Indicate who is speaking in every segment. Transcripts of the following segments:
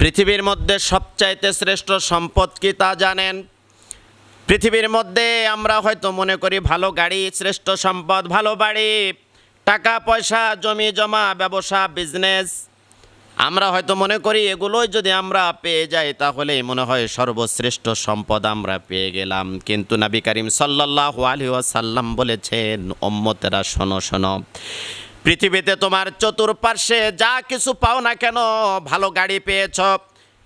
Speaker 1: পৃথিবীর মধ্যে সবচাইতে শ্রেষ্ঠ সম্পদ কি তা জানেন? পৃথিবীর মধ্যে আমরা হয়তো মনে করি ভালো গাড়ি, শ্রেষ্ঠ সম্পদ, ভালো বাড়ি, টাকা, পয়সা, জমি, জমা, ব্যবসা বিজনেস আমরা হয়তো মনে করি এগুলোই যদি আমরা পেয়ে যাই, তাহলেই মনে হয় সর্বশ্রেষ্ঠ সম্পদ আমরা পেয়ে গেলাম। কিন্তু নবী করিম সাল্লাহ আলী ওয়াসাল্লাম বলেছেন ওম্মতেরা শোনো শোনো। পৃথিবীতে তোমার চতুর্পার্শ্বে যা কিছু পাও না কেন, ভালো গাড়ি পেয়েছ।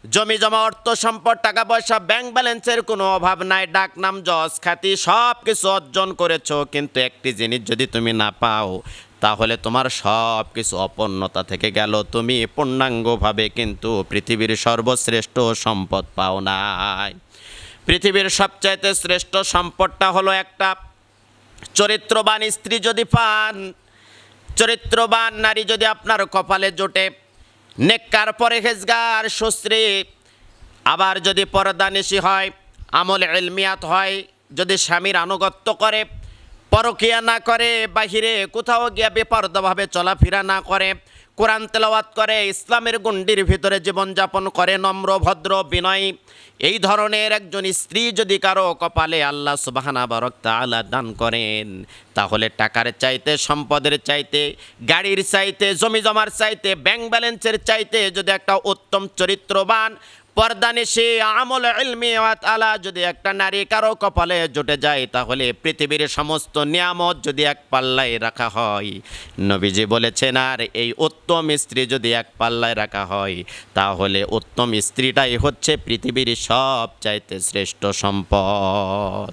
Speaker 1: জমি জমা, অর্থ সম্পদ, টাকা পয়সা ব্যাংক ব্যালেন্সের কোনো অভাব নাই, ডাক নাম, যশ খ্যাতি সব কিছু অর্জন করেছ। কিন্তু একটি জিনিস যদি তুমি না পাও, তাহলে তোমার সব কিছু অপূর্ণতা থেকে গেল। তুমি পূর্ণাঙ্গভাবে কিন্তু পৃথিবীর সর্বশ্রেষ্ঠ সম্পদ পাও নাই। পৃথিবীর সবচাইতে শ্রেষ্ঠ সম্পদটা হলো একটা চরিত্রবান স্ত্রী যদি পান চরিত্রবান নারী যদি আপনার কপালে জোটে, নেককার পরেহেজগার, সুশ্রী, আবার যদি পরদানিশি হয়, আমল এলমিয়াত হয়, যদি স্বামীর আনুগত্য করে, পরকিয়া না করে, বাহিরে কোথাও গিয়া বেপরদভাবে চলাফেরা না করে কোরআন তেলাওয়াত করে, ইসলামের গণ্ডির ভিতরে জীবনযাপন করে, নম্র, ভদ্র, বিনয়। এই ধরনের একজন স্ত্রী যদি কারও কপালে আল্লাহ সুবাহানা বারক আল্লাহ দান করেন, তাহলে টাকার চাইতে, সম্পদের চাইতে, গাড়ির চাইতে জমি জমার চাইতে ব্যাংক ব্যালেন্সের চাইতে যদি একটা উত্তম চরিত্রবান পর্দানিশি আমল ইলমি আলা যদি একটা নারী কারও কপালে জুটে যায়, তাহলে পৃথিবীর সমস্ত নিয়ামত যদি এক পাল্লায় রাখা হয়। নবীজি বলেছেন, আর এই উত্তম স্ত্রী যদি এক পাল্লায় রাখা হয়, তাহলে উত্তম স্ত্রীটাই হচ্ছে পৃথিবীর সব চাইতে শ্রেষ্ঠ সম্পদ।